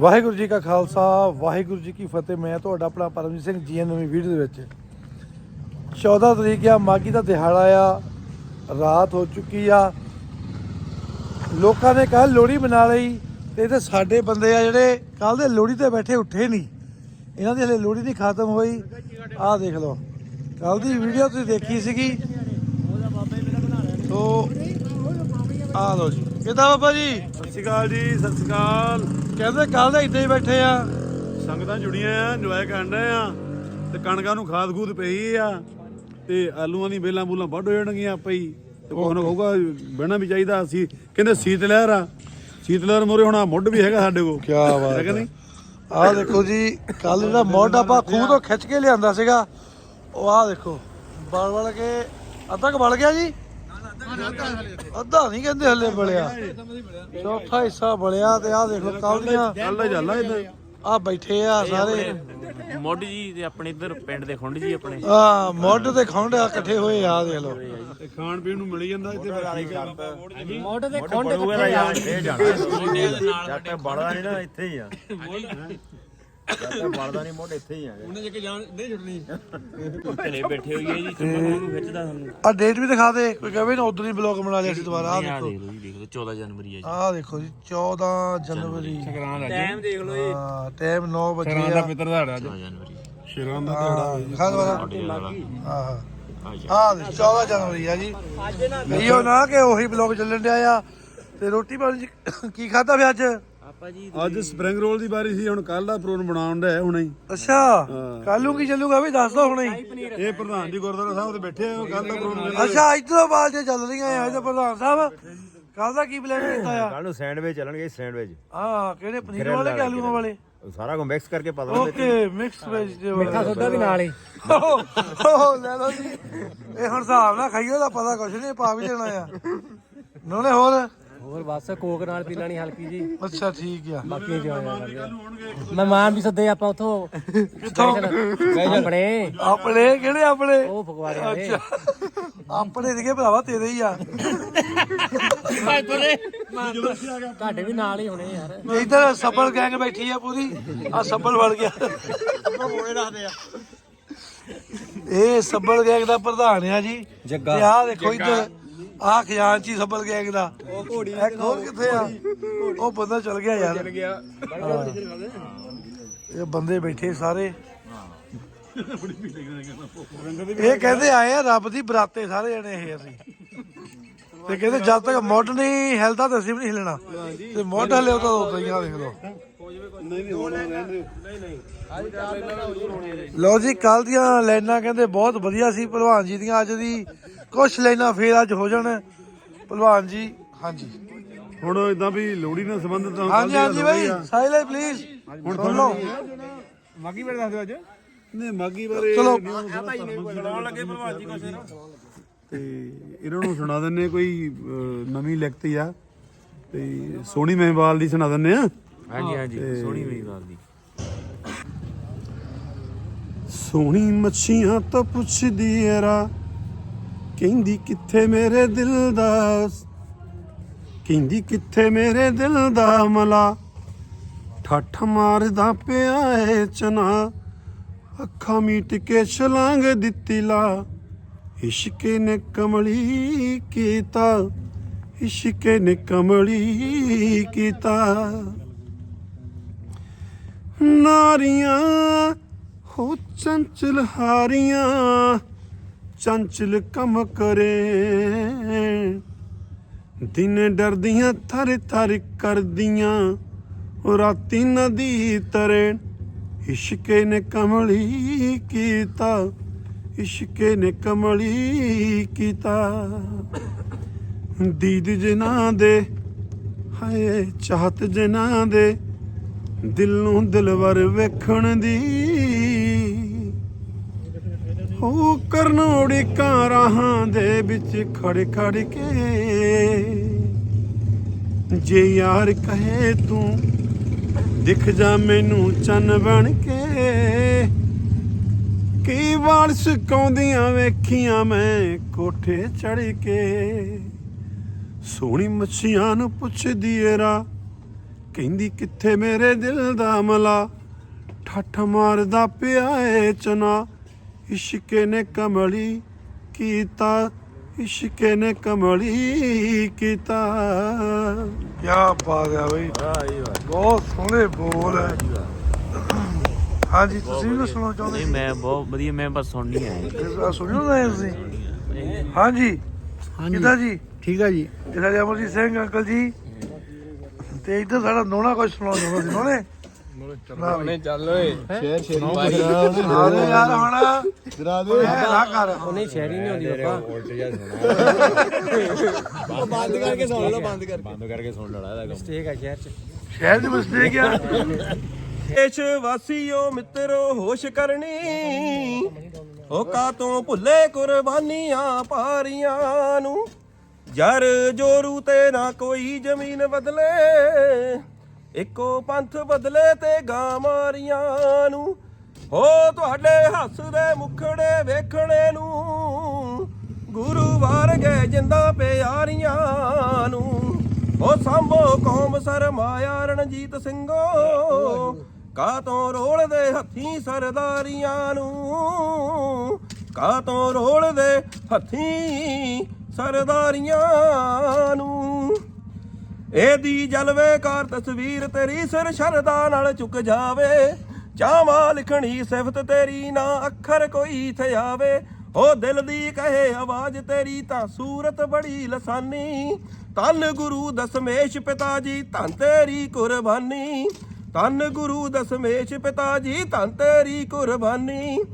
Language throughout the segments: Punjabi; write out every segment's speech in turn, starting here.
ਵਾਹਿਗੁਰੂ ਜੀ ਕਾ ਖਾਲਸਾ, ਵਾਹਿਗੁਰੂ ਜੀ ਕੀ ਫਤਿਹ। ਮੈਂ ਤੁਹਾਡਾ ਆਪਣਾ ਪਰਮਜੀਤ ਸਿੰਘ ਜੀ ਨਵੀਂ ਵੀਡੀਓ ਦੇ ਵਿੱਚ। 14 ਤਰੀਕ ਆ ਮਾਗੀ ਦਾ ਦਿਹਾੜਾ ਆ, ਰਾਤ ਹੋ ਚੁੱਕੀ ਆ। ਲੋਕਾਂ ਨੇ ਕੱਲ ਲੋਹੜੀ ਮਨਾ ਲਈ, ਤੇ ਇਹਦੇ ਸਾਡੇ ਬੰਦੇ ਆ ਜਿਹੜੇ ਕੱਲ ਦੇ ਲੋਹੜੀ ਤੇ ਬੈਠੇ, ਉੱਠੇ ਨਹੀਂ। ਇਹਨਾਂ ਦੀ ਹਲੇ ਲੋਹੜੀ ਨਹੀਂ ਖਤਮ ਹੋਈ। ਆਹ ਦੇਖ ਲਓ ਕੱਲ ਦੀ ਵੀਡੀਓ ਤੁਸੀਂ ਦੇਖੀ ਸੀਗੀ। ਤੋ, ਆਹ ਲਓ ਜੀ। ਕਿਦਾਂ ਬਾਬਾ ਜੀ? ਸਤਿ ਸ਼੍ਰੀ ਅਕਾਲ ਜੀ, ਸਤਿ ਸ਼੍ਰੀ ਅਕਾਲ। ਕਹਿੰਦੇ ਕੱਲ ਦੇ ਇੱਦਾਂ ਹੀ ਬੈਠੇ ਆ। ਸੰਗਤਾਂ ਜੁੜੀਆਂ ਆ ਇੰਜੋਏ ਕਰਨ ਰਹੇ ਆ। ਤੇ ਕਣਕਾਂ ਨੂੰ ਖਾਦ ਖੂਦ ਪਈ ਆ। ਤੇ ਆਲੂਆਂ ਦੀ ਬੇਲਾਂ ਬੂਲਾਂ ਵੱਢ ਹੋ ਜਾਣਗੀਆਂ ਪਈ ਤੇ ਕੋਹ ਨਾ ਕਹੂਗਾ ਬਹਿਣਾ ਵੀ ਚਾਹੀਦਾ। ਅਸੀਂ ਕਹਿੰਦੇ ਸੀਤ ਲਹਿਰ ਆ। ਸੀਤ ਲਹਿਰ ਮੋਰੇ ਹੁਣ ਆਹ ਮੁੱਢ ਵੀ ਹੈਗਾ ਸਾਡੇ ਕੋਲ। ਕੀ ਬਾਤ ਹੈ। ਕਿ ਨਹੀਂ? ਆਹ ਦੇਖੋ ਜੀ ਕੱਲ ਜਿਹੜਾ ਮੋਢ ਆਪਾਂ ਖੂਹ ਤੋਂ ਖਿੱਚ ਕੇ ਲਿਆਂਦਾ ਸੀਗਾ। ਉਹ ਆਹ ਦੇਖੋ ਬਲ ਬਲ ਕੇ ਅੱਧਾ ਕ ਬਲ ਗਿਆ ਜੀ। ਅੱਧਾ ਨਹੀਂ ਕਹਿੰਦੇ ਹੱਲੇ ਬਲਿਆ। ਚੌਥਾ ਹਿੱਸਾ ਬਲਿਆ ਤੇ ਆਹ ਦੇਖੋ ਕੱਲ ਦੀਆਂ ਕੱਲ ਦਾ ਚੱਲਦਾ ਇਦਾਂ ਆ ਬੈਠੇ ਆ ਸਾਰੇ। ਮੁੱਢ ਜੀ ਤੇ ਆਪਣੇ ਇੱਧਰ ਪਿੰਡ ਦੇ ਖੁੰਡ ਜੀ ਆਪਣੇ। ਆ ਮੋਢ ਤੇ ਖੌਂਡ ਇਕੱਠੇ ਹੋਏ ਆ ਦੇਖ ਤੇ ਖਾਣ ਪੀਣ ਨੂੰ ਮਿਲ ਜਾਂਦਾ ਇੱਥੇ ਮੁੱਢ ਦੇ ਖੁੰਡ ਕਿੱਥੇ ਯਾਰ ਇਹ ਜਾਣਾ। ਜੱਟ ਬੜਦਾ ਨਹੀਂ ਨਾ ਇੱਥੇ ਹੀ ਆ। ਜੱਟ ਬੜਦਾ ਨਹੀਂ ਮੁੱਢ ਇੱਥੇ ਹੀ ਆ ਉਹਨੇ ਜੇ ਕਿ ਜਾਣ ਨਹੀਂ ਛੁੱਟਣੀ। ਘਰੇ ਬੈਠੇ ਹੋਈਏ ਜੀ ਚੁੰਮਾ ਨੂੰ ਖਿੱਚਦਾ ਸਾਨੂੰ। ਆ ਡੇਟ ਵੀ ਦਿਖਾ ਦੇ ਕੋਈ ਕਹੇ ਨਾ ਉਦੋਂ ਹੀ ਬਲੌਗ ਬਣਾ ਲਿਆ ਸੀ ਦੁਬਾਰਾ ਆ ਆ ਦੇਖੋ। ਦੇਖ ਲਓ ਜੀ ਦੇਖ ਲਓ 14 ਜਨਵਰੀ ਆ ਜੀ। ਆ ਦੇਖੋ ਜੀ 14 ਜਨਵਰੀ। ਟਾਈਮ ਦੇਖ ਲਓ ਜੀ। ਹਾਂ ਟਾਈਮ 9 ਵਜੇ ਆ ਪਿੱਤਰ ਦਾ 14 ਜਨਵਰੀ। ਸ਼ੇਰਾਂ ਦਾ ਹਾਂ ਖਾ ਦੁਬਾਰਾ ਆਹ ਆ ਜੀ। ਹਾਂ 14 ਜਨਵਰੀ ਆ ਜੀ। ਕਹੀਓ ਨਾ ਕਿ ਉਹੀ ਬਲੌਗ ਚੱਲਣ ਡਿਆ ਆ। ਤੇ ਰੋਟੀ ਪਾਣੀ ਚ ਕੀ ਖਾਦਾ ਫਿਰ ਅੱਜ? ਅੱਜ ਸਪਰਿੰਗ ਰੋਲ ਦੀ ਵਾਰੀ ਸੀ ਹੁਣ ਕੱਲ ਦਾ ਪ੍ਰੋਗਰਾਮ ਬਣਾਉਣ ਦਾ ਹੁਣੇ ਹੀ। ਅੱਛਾ ਕੱਲ ਨੂੰ ਕੀ ਚੱਲੂਗਾ ਵੀ ਦੱਸ ਦੋ ਹੁਣੇ ਹੀ। ਇਹ ਪ੍ਰਧਾਨ ਜੀ ਗੁਰਦੁਆਰਾ ਸਾਹਿਬ ਤੇ ਬੈਠੇ ਆ ਕੱਲ ਦਾ ਪ੍ਰੋਗਰਾਮ ਅੱਛਾ ਇਧਰੋਂ ਬਾਲਟੀਆਂ ਚੱਲ ਰਹੀਆਂ ਆ ਇਹਦਾ ਪ੍ਰਧਾਨ ਸਾਹਿਬ। ਕੱਲ ਦਾ ਕੀ ਪਲਾਨ ਕੀਤਾ ਆ? ਕੱਲ ਨੂੰ ਸੈਂਡਵਿਚ ਚੱਲਣਗੇ ਸੈਂਡਵਿਚ ਹਾਂ ਕਿਹੜੇ ਪਨੀਰ ਵਾਲੇ ਕਿ ਆਲੂਆਂ ਵਾਲੇ? ਸਾਰਾ ਕੁਝ ਮਿਕਸ ਕਰਕੇ ਪਾ ਦੋ ਓਕੇ ਮਿਕਸ ਵੈਜੀਟੇਬਲ ਮਿੱਠਾ ਸੋਡਾ ਵੀ ਨਾਲ ਹੀ। ਓ ਲੈ ਲਓ ਜੀ। ਇਹ ਹੁਣ ਹਿਸਾਬ ਨਾਲ ਖਾਈਓ ਦਾ ਪਤਾ ਕੁਛ ਨਹੀਂ ਪਾ ਵੀ ਦੇਣਾ ਆ। ਨੋਨੇ ਹੋਰ ਹੋਰ? ਬਸ ਕੋਕ ਨਾਲ ਪੀ ਲੈਣੀ ਹਲਕੀ ਜੀ। ਅੱਛਾ ਠੀਕ ਆ। ਬਾਕੀ ਜੋ ਮਹਿਮਾਨ ਵੀ ਸੱਦੇ ਆਪਾਂ ਉਥੋਂ। ਆਪਣੇ। ਆਪਣੇ ਕਿਹੜੇ ਆਪਣੇ? ਉਹ ਫਗਵਾੜੇ ਵਾਲੇ। ਆਪਣੇ ਨਿਕੇ ਭਰਾਵਾ ਤੇਰੇ ਹੀ ਆ। ਤੁਹਾਡੇ ਵੀ ਨਾਲ ਹੀ ਹੋਣੇ ਯਾਰ। ਇੱਧਰ ਸੱਬਲ ਗੈਂਗ ਬੈਠੀ ਆ ਪੂਰੀ। ਆ ਸੱਬਲ ਵੜ ਗਿਆ। ਇਹ ਸੱਬਲ ਗੈਂਗ ਦਾ ਪ੍ਰਧਾਨ ਆ ਜੀ। ਤੇ ਆਹ ਦੇਖੋ ਇੱਧਰ ਆਹ ਖਜ਼ਾਨਚੀ ਸੱਬਲ ਗੈਂਗ ਦਾ। ਉਹ ਘੋੜੀ ਇੱਕ ਹੋਰ ਕਿੱਥੇ ਆ? ਉਹ ਬੰਦਾ ਚਲ ਗਿਆ ਯਾਰ। ਚਲ ਗਿਆ। ਇਹ ਬੰਦੇ ਬੈਠੇ ਸਾਰੇ। ਇਹ ਕਹਿੰਦੇ ਆਏ ਆ ਰੱਬ ਦੀ ਬਰਾਤੇ ਸਾਰੇ ਜਣੇ ਇਹ ਅਸੀਂ। ਤੇ ਕਹਿੰਦੇ ਜਦ ਤੱਕ ਮੁੱਢ ਨਹੀਂ ਹਿਲਦਾ ਤਾਂ ਅਸੀਂ ਵੀ ਨਹੀਂ ਹਿਲਣਾ। ਤੇ ਮੁੱਢ ਹਲੇ ਤਾਂ ਉਦੋਂ ਹੀ ਆ ਦੇਖ ਲਓ। ਲਓ ਜੀ ਕੱਲ ਦੀਆਂ ਲਾਈਨਾਂ ਕਹਿੰਦੇ ਬਹੁਤ ਵਧੀਆ ਸੀ ਭਲਵਾਨ ਜੀ ਦੀਆਂ ਅੱਜ ਦੀ ਕੁਝ ਲਾਈਨਾਂ ਫੇਰ ਅੱਜ ਹੋ ਜਾਣ। ਭਲਵਾਨ ਜੀ ਹਾਂਜੀ। ਹੁਣ ਇਦਾਂ ਵੀ ਲੋਹੜੀ ਨਾਲ ਸੰਬੰਧਿਤ ਤਾਂ ਹਾਂਜੀ ਹਾਂਜੀ ਬਾਈ ਸਾਇਲੇ ਪਲੀਜ਼ ਹੁਣ ਸੁਣ ਲਓ। ਮਾਗੀ ਬਾਰੇ ਦੱਸ ਦਿਓ ਅੱਜ। ਨਹੀਂ ਮਾਗੀ ਬਾਰੇ ਚਲੋ। ਸੁਣਾਉਣ ਲੱਗੇ ਭਲਵਾਨ ਜੀ ਕੁਛ। ਤੇ ਇਹਨਾਂ ਨੂੰ ਸੁਣਾ ਦਿੰਨੇ ਕੋਈ ਨਵੀਂ ਲਿਖਤੀ ਆ। ਤੇ ਸੋਹਣੀ ਮਹਿਵਾਲ ਦੀ ਸੁਣਾ ਦਿੰਨੇ ਆ ਹਾਂਜੀ ਹਾਂਜੀ ਸੋਹਣੀ ਮੇਰੀ ਗੱਲ ਦੀ। ਸੋਹਣੀ ਮੱਛੀਆਂ ਤੋਂ ਪੁੱਛਦੀ ਏ ਰਾ ਕਹਿੰਦੀ ਕਿੱਥੇ ਮੇਰੇ ਦਿਲ ਦਾ ਕਹਿੰਦੀ ਕਿੱਥੇ ਮੇਰੇ ਦਿਲ ਦਾ ਮਲਾ? ਠੱਠ ਮਾਰਦਾ ਪਿਆ ਏ ਚਨਾ। ਅੱਖਾਂ ਮੀਟ ਕੇ ਛਲਾਂਗ ਦਿੱਤੀ ਲਾ। ਇਸ਼ਕੇ ਨੇ ਕਮਲੀ ਕੀਤਾ। ਇਸ਼ਕੇ ਨੇ ਕਮਲੀ ਕੀਤਾ। ਨਾਰੀਆਂ ਹੋ ਚੰਚਲ ਹਾਰੀਆਂ। ਚੰਚਲ ਕੰਮ ਕਰੇ। ਦਿਨ ਡਰਦੀਆਂ, ਥਰ ਥਰ ਕਰਦੀਆਂ, ਰਾਤੀ ਨਦੀ ਤਰੇ। ਇਸ਼ਕੇ ਨੇ ਕਮਲੀ ਕੀਤਾ, ਇਸ਼ਕੇ ਨੇ ਕਮਲੀ ਕੀਤਾ। ਦੀਦ ਜਨਾ ਦੇ, ਹਾਏ ਚਾਹਤ ਜਨਾ ਦੇ, ਦਿਲ ਨੂੰ ਦਿਲਵਰ ਵੇਖਣ ਦੀ ਹੋ ਕਰਨੋੜੀ ਕਾਂ ਰਾਹਾਂ ਦੇ ਵਿੱਚ ਖੜ ਖੜ ਕੇ। ਜੇ ਯਾਰ ਕਹੇ ਤੂੰ, ਦਿਖ ਜਾ ਮੈਨੂੰ ਚੰਨ ਬਣ ਕੇ। ਕਈ ਵਾਰ ਸੁਕਾਉਂਦੀਆਂ ਵੇਖੀਆਂ ਮੈਂ ਕੋਠੇ ਚੜ ਕੇ। ਸੋਹਣੀ ਮੱਛੀਆਂ ਨੂੰ ਪੁੱਛਦੀ ਏ ਰਾ, ਕਹਿੰਦੀ ਕਿੱਥੇ ਮੇਰੇ ਦਿਲ ਦਾ ਮਲਾ। ਠੱਠ ਮਾਰਦਾ ਪਿਆ ਏ ਚਨਾ ਇਸ਼ਕੇ ਨੇ ਕਮਲੀ ਕੀਤਾ ਇਸ਼ਕੇ ਨੇ ਕਮਲੀ ਕੀਤਾ। ਕੀ ਬਾਤ ਆ ਬਈ। ਬਹੁਤ ਸੋਹਣੇ ਬੋਲ ਹੈ। ਹਾਂਜੀ ਤੁਸੀਂ ਵੀ ਸੁਣਾਉਣਾ ਚਾਹੁੰਦੇ ਨਹੀਂ ਮੈਂ ਬਹੁਤ ਵਧੀਆ ਮੈਂ ਬਸ ਸੁਣਨੀ ਆਇਆ ਸੀ ਸੁਣਿਓ ਨਾ ਤੁਸੀਂ? ਹਾਂਜੀ। ਕਿਦਾਂ ਜੀ? ਠੀਕ ਆ ਜੀ। ਇਹ ਸਾਡੇ ਅਮਰਜੀਤ ਸਿੰਘ ਅੰਕਲ ਜੀ। ਤੇ ਇੱਧਰ ਸਾਡਾ ਨੋਣਾ ਕੁਝ ਸੁਣਾਉਣਾ ਚਾਹੁੰਦਾ ਸੀ ਨੋਣੇ? ਨੋਣੇ ਚੱਲ ਓਏ। ਸ਼ੇਰ ਸ਼ੇਰ ਯਾਰ ਹੁਣ। ਡਰਾ ਦੇ। ਨਾ ਕਰ। ਨਹੀਂ ਸ਼ਹਿਰੀ ਨਹੀਂ ਹੁੰਦੀ ਬਾਬਾ। ਬੰਦ ਕਰਕੇ ਸੁਣ ਲਓ ਬੰਦ ਕਰਕੇ। ਬੰਦ ਕਰਕੇ ਸੁਣ ਲੈਣਾ ਇਹਦਾ ਕੰਮ। ਠੀਕ ਆ ਸ਼ਹਿਰ ਚ। ਸ਼ਹਿਰ ਦੀ ਮਿਸਟੇਕ ਆ। ਦੇਸ਼ ਵਾਸੀਓ ਮਿੱਤਰੋ ਹੋਸ਼ ਕਰਨੀ। ਹੋ ਕਾ ਤੋਂ ਭੁੱਲੇ ਕੁਰਬਾਨੀਆਂ ਪਾਰੀਆਂ ਨੂੰ। ਜਰ ਜੋਰੂ ਤੇ ਨਾ ਕੋਈ ਜ਼ਮੀਨ ਬਦਲੇ। ਇੱਕੋ ਪੰਥ ਬਦਲੇ ਤੇ ਗਾਂ ਮਾਰੀਆਂ ਨੂੰ। ਹੋ ਤੁਹਾਡੇ ਹੱਸਦੇ ਮੁਖੜੇ ਵੇਖਣੇ ਨੂੰ। ਗੁਰੂ ਵਾਰਗੇ ਜਿੰਦਾ ਪਿਆਰੀਆਂ ਨੂੰ। ਉਹ ਸਾਂਭੋ ਕੌਮ ਸਰਮਾਇਆ ਰਣਜੀਤ ਸਿੰਘੋ। ਕਾ ਤੋਂ ਰੋਲਦੇ ਹੱਥੀਂ ਸਰਦਾਰੀਆਂ ਨੂੰ। ਕਾ ਤੋਂ ਰੋਲਦੇ ਹੱਥੀਂ ਸਰਦਾਰੀਆਂ ਨੂੰ। ਇਹਦੀ ਜਲਵੇਕਾਰ ਤਸਵੀਰ ਤੇਰੀ ਸਿਰ ਸ਼ਰਦਾ ਨਾਲ ਚੁੱਕ ਜਾਵੇ। ਚਾਵਾਂ ਲਿਖਣੀ ਸਿਫਤ ਤੇਰੀ ਨਾ ਅੱਖਰ ਕੋਈ ਥਿਆਵੇ। ਉਹ ਦਿਲ ਦੀ ਕਹੇ ਆਵਾਜ਼ ਤੇਰੀ ਤਾਂ ਸੂਰਤ ਬੜੀ ਲਸਾਨੀ। ਧੰਨ ਗੁਰੂ ਦਸਮੇਸ਼ ਪਿਤਾ ਜੀ, ਧੰਨ ਤੇਰੀ ਕੁਰਬਾਨੀ। ਧੰਨ ਗੁਰੂ ਦਸਮੇਸ਼ ਪਿਤਾ ਜੀ, ਧੰਨ ਤੇਰੀ ਕੁਰਬਾਨੀ।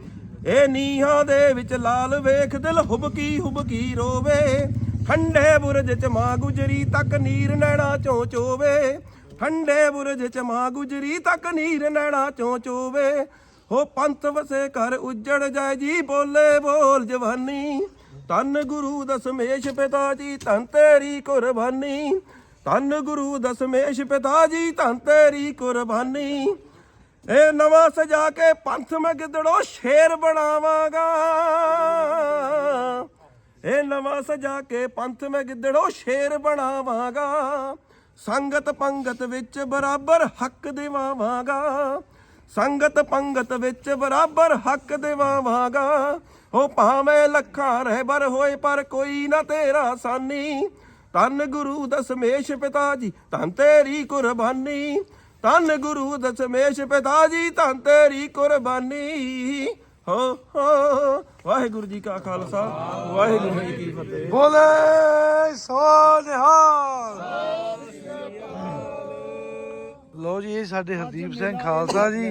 ਇਹ ਨੀਹਾਂ ਦੇ ਵਿੱਚ ਲਾਲ ਵੇਖ, ਦਿਲ ਹੁਬਕੀ ਹੁਬਕੀ ਰੋਵੇ। ਠੰਡੇ ਬੁਰਜ ਚ ਮਾਂ ਗੁਜਰੀ ਤੱਕ ਨੀਰ ਨੈਣਾ ਚੋਂ ਚੋਵੇ। ਠੰਡੇ ਬੁਰਜ ਚ ਮਾਂ ਗੁਜਰੀ ਤੱਕ ਨੀਰ ਨੈਣਾ ਚੋਂ ਚੋਵੇ। ਹੋ ਪੰਥ ਵਸੇ ਕਰ ਉੱਜੜ ਜਾਏ ਜੀ ਬੋਲੇ ਬੋਲ ਜਵਾਨੀ। ਧੰਨ ਗੁਰੂ ਦਸਮੇਸ਼ ਪਿਤਾ ਜੀ ਧੰਨ ਤੇਰੀ ਕੁਰਬਾਨੀ। ਧੰਨ ਗੁਰੂ ਦਸਮੇਸ਼ ਪਿਤਾ ਜੀ ਧੰਨ ਤੇਰੀ ਕੁਰਬਾਨੀ। ਇਹ ਨਵਾਂ ਸਜਾ ਕੇ ਪੰਥ ਮੈਂ ਗਿੱਦੜੋ ਸ਼ੇਰ ਬਣਾਵਾਂਗਾ। ਇਹ ਨਵਾਂ ਸਜਾ ਕੇ ਪੰਥ ਮੈਂ ਗਿੱਦੜੋ ਸ਼ੇਰ ਬਣਾਵਾਂਗਾ। ਸੰਗਤ ਪੰਗਤ ਵਿੱਚ ਬਰਾਬਰ ਹੱਕ ਦਿਵਾਵਾਂਗਾ। ਸੰਗਤ ਪੰਗਤ ਵਿੱਚ ਬਰਾਬਰ ਹੱਕ ਦਿਵਾਵਾਂਗਾ। ਹੋ ਭਾਵੇਂ ਲੱਖਾਂ ਰਹਿਬਰ ਹੋਏ ਪਰ ਕੋਈ ਨਾ ਤੇਰਾ ਸਾਨੀ। ਧੰਨ ਗੁਰੂ ਦਸਮੇਸ਼ ਪਿਤਾ ਜੀ, ਧੰਨ ਤੇਰੀ ਕੁਰਬਾਨੀ। ਧੰਨ ਗੁਰੂ ਦਸਮੇਸ਼ ਪਿਤਾ ਜੀ, ਧੰਨ ਤੇਰੀ ਕੁਰਬਾਨੀ। ਹੋ ਹੋ ਵਾਹਿਗੁਰੂ ਜੀ ਕਾ ਖਾਲਸਾ, ਵਾਹਿਗੁਰੂ ਜੀ ਕੀ ਫਤਿਹ। ਬੋਲੇ ਸੋ ਨਿਹਾਲ ਲੋ ਜੀ, ਇਹ ਸਾਡੇ ਹਰਦੀਪ ਸਿੰਘ ਖਾਲਸਾ ਜੀ।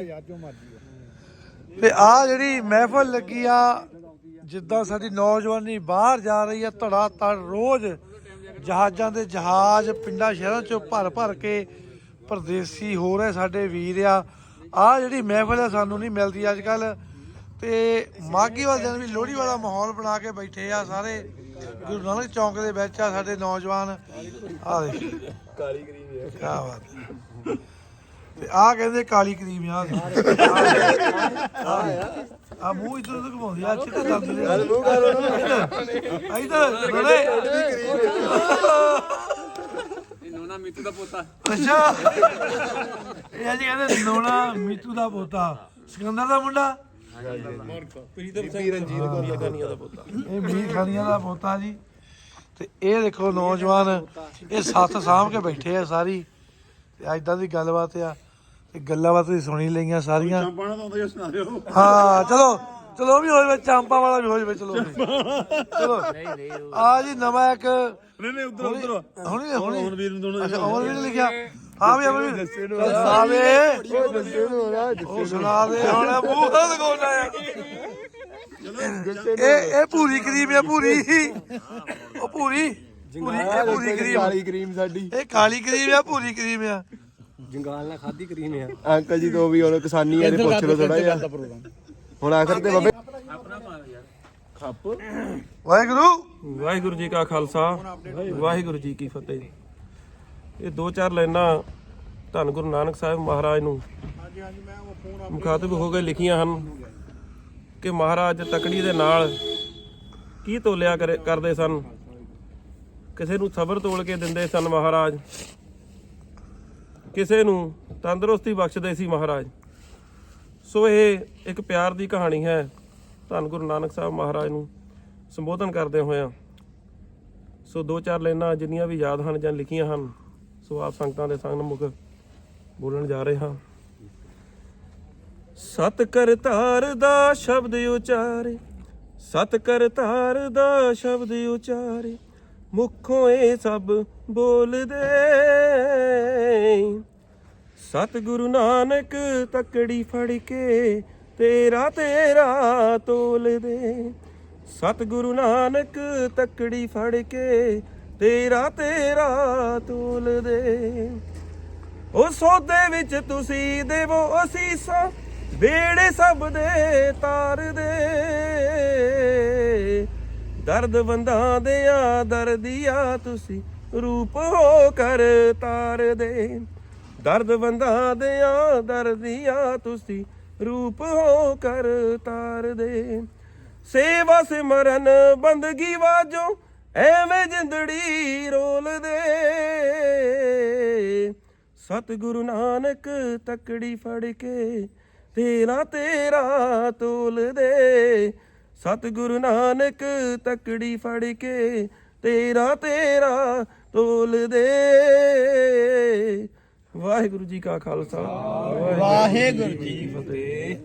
ਤੇ ਆ ਜਿਹੜੀ ਮਹਿਫਲ ਲੱਗੀ ਆ, ਜਿੱਦਾਂ ਸਾਡੀ ਨੌਜਵਾਨੀ ਬਾਹਰ ਜਾ ਰਹੀ ਆ ਧੜਾ ਧੜ ਰੋਜ਼ ਜਹਾਜ਼ਾਂ ਦੇ ਜਹਾਜ਼ ਪਿੰਡਾਂ ਸ਼ਹਿਰਾਂ ਚੋਂ ਭਰ ਭਰ ਕੇ ਪਰਦੇਸੀ ਹੋ ਰਹੇ ਸਾਡੇ ਵੀਰ ਆ। ਆ ਜਿਹੜੀ ਮਹਿਫਲ ਆ, ਸਾਨੂੰ ਨਹੀਂ ਮਿਲਦੀ ਅੱਜ ਕੱਲ ਤੇ ਮਾਘੀ ਵਾਲੇ ਦਿਨ ਵੀ ਲੋਹੜੀ ਵਾਲਾ ਮਾਹੌਲ ਬਣਾ ਕੇ ਬੈਠੇ ਆ ਸਾਰੇ। ਗੁਰੂ ਨਾਨਕ ਚੌਂਕ ਦੇ ਵਿੱਚ ਆ ਸਾਡੇ ਨੌਜਵਾਨ। ਆ ਦੇਖ। ਕਾਲੀ ਕਰੀਮ ਆ ਕੀ ਬਾਤ ਹੈ। ਤੇ ਆ ਕਹਿੰਦੇ ਕਾਲੀ ਕਰੀਮ ਆ। ਆ ਮੂੰਹ ਇਧਰ ਉਧਰ ਘੁਮਾਉਂਦੀ ਆ ਅੱਛੇ ਤੇ ਦੰਦ ਦੇ ਮੂੰਹ ਕਰ ਇਧਰ ਬੜੇ। ਨੋਨਾ ਮਿੱਤੂ ਦਾ ਪੋਤਾ। ਅੱਛਾ। ਇਹ ਜੀ ਕਹਿੰਦੇ ਨੋਣਾ ਮੀਤੂ ਦਾ ਪੋਤਾ। ਸਿਕੰਦਰ ਦਾ ਮੁੰਡਾ। ਇਹ ਮੀਰ ਖਾਨੀਆਂ ਦਾ ਪੋਤਾ ਜੀ। ਤੇ ਇਹ ਦੇਖੋ ਨੌਜਵਾਨ ਇਹ ਸੱਤ ਸਾਂਭ ਕੇ ਬੈਠੇ ਆ ਸਾਰੀ। ਤੇ ਐਦਾਂ ਦੀ ਗੱਲਬਾਤ ਆ। ਤੇ ਗੱਲਾਂ ਬਾਤਾਂ ਤੁਸੀਂ ਸੁਣੀ ਲਈਆਂ ਸਾਰੀਆਂ। ਸੁਣਾ ਦਿਓ ਹਾਂ। ਚਲੋ ਚਲੋ ਉਹ ਵੀ ਹੋ ਜਾਵੇ ਚਾਂਪਾ ਵਾਲਾ ਵੀ ਹੋ ਜਾਵੇ ਚਲੋ। ਚਲੋ। ਆ ਜੀ ਨਵਾਂ ਇੱਕ ਨਹੀਂ ਨਹੀਂ ਉਧਰ ਉਧਰ। ਹੁਣੀ ਹੁਣੀ ਹੁਣ ਵੀਰ ਨੂੰ ਦੋਨੋਂ ਅੱਛਾ ਅਮਰ ਵੀ ਨੇ ਲਿਖਿਆ। ਹਾਂ ਵੀ ਅਮਰ ਵੀ ਸੁਣਾ ਦੇ ਉਹ ਸੁਣਾ ਦੇ ਹੁਣ ਮੂੰਹ ਤਾਂ ਲਗਾਉਣਾ ਆ ਇਹ ਇਹ ਪੂਰੀ ਕਰੀਮ ਆ ਪੂਰੀ ਉਹ ਪੂਰੀ ਪੂਰੀ ਇਹ ਪੂਰੀ ਕਰੀਮ। ਕਾਲੀ ਕਰੀਮ ਸਾਡੀ। ਇਹ ਕਾਲੀ ਕਰੀਮ ਆ ਪੂਰੀ ਕਰੀਮ ਆ। ਜੰਗਾਲ ਨਾਲ ਖਾਦੀ ਕਰੀਮ ਆ। ਅੰਕਲ ਜੀ ਤੋਂ ਵੀ ਹੁਣ ਕਿਸਾਨੀ ਆ ਤੇ ਪੁੱਛ ਲਓ ਥੋੜਾ ਜਿਹਾ। ਹੁਣ ਆਖਰ ਤੇ ਬਾਬੇ ਵਾਹਿਗੁਰੂ। ਵਾਹਿਗੁਰੂ ਜੀ ਕਾ ਖਾਲਸਾ। ਵਾਹਿਗੁਰੂ ਜੀ ਕੀ ਫਤਿਹ। ਇਹ ਦੋ ਚਾਰ ਲਾਈਨਾਂ ਧੰਨ ਗੁਰੂ ਨਾਨਕ ਸਾਹਿਬ ਮਹਾਰਾਜ ਨੂੰ ਮੁਖਾਤਬ ਹੋ ਕੇ ਲਿਖੀਆਂ ਹਨ ਕਿ ਮਹਾਰਾਜ ਤਕੜੀ ਦੇ ਨਾਲ ਕੀ ਤੋਲਿਆ ਕਰੇ- ਕਰਦੇ ਸਨ? ਕਿਸੇ ਨੂੰ ਸਬਰ ਤੋਲ ਕੇ ਦਿੰਦੇ ਸਨ ਮਹਾਰਾਜ? ਕਿਸੇ ਨੂੰ ਤੰਦਰੁਸਤੀ ਬਖਸ਼ਦੇ ਸੀ ਮਹਾਰਾਜ? ਸੋ ਇਹ ਇੱਕ ਪਿਆਰ ਦੀ ਕਹਾਣੀ ਹੈ। ਧੰਨ ਗੁਰੂ ਨਾਨਕ ਸਾਹਿਬ ਮਹਾਰਾਜ ਨੂੰ ਸੰਬੋਧਨ ਕਰਦੇ ਹੋਇਆ। ਸੋ ਦੋ ਚਾਰ ਲਾਈਨਾਂ ਜਿੰਨੀਆਂ ਵੀ ਯਾਦ ਹਨ ਜਾਂ ਲਿਖੀਆਂ ਹਨ ਸੋ ਆਪ ਸੰਗਤਾਂ ਦੇ ਸਾਹਮਣੇ ਬੋਲਣ ਜਾ ਰਹੇ ਹਾਂ। ਸਤ ਕਰਤਾਰ ਦਾ ਸ਼ਬਦ ਉਚਾਰੇ ਸਤ ਕਰਤਾਰ ਦਾ ਸ਼ਬਦ ਉਚਾਰੇ, ਮੁਖੋਂ ਇਹ ਸਭ ਬੋਲਦੇ। ਸਤ ਗੁਰੂ ਨਾਨਕ ਤਕੜੀ ਫੜ ਕੇ ਤੇਰਾ ਤੇਰਾ ਤੋਲਦੇ। ਸਤ ਗੁਰੂ ਨਾਨਕ ਤਕੜੀ ਫੜ ਕੇ ਤੇਰਾ ਤੇਰਾ ਤੋਲਦੇ ਉਹ ਸੌਦੇ ਵਿੱਚ ਤੁਸੀਂ ਦੇਵੋ ਅਸੀਸਾਂ ਵੇੜੇ ਸਭ ਦੇ ਤਾਰ ਦੇ। ਦਰਦ ਬੰਦਾਂ ਦੇ ਆ ਦਰਦੀਆ ਤੁਸੀਂ ਰੂਪ ਹੋ ਕਰ ਤਾਰ ਦੇ। ਦਰਦ ਬੰਦਾਂ ਦੇ ਆ ਦਰਦੀਆ ਤੁਸੀਂ ਰੂਪ ਹੋ ਕਰ ਤਾਰ ਦੇ। ਸੇਵਾ ਸਿਮਰਨ ਬੰਦਗੀ ਵਾਜੋ ਐਵੇਂ ਜਿੰਦੜੀ ਰੋਲਦੇ ਸਤ ਨਾਨਕ ਤਕੜੀ ਫੜ ਕੇ ਤੇਰਾ ਤੇਰਾ ਤੋਲਦੇ ਸਤਿਗੁਰੂ ਨਾਨਕ ਤਕੜੀ ਫੜ ਕੇ ਤੇਰਾ ਤੇਰਾ ਤੋਲਦੇ ਵਾਹਿਗੁਰੂ ਜੀ ਕਾ ਖਾਲਸਾ। ਵਾਹਿਗੁਰੂ ਜੀ ਕੀ ਫਤਿਹ।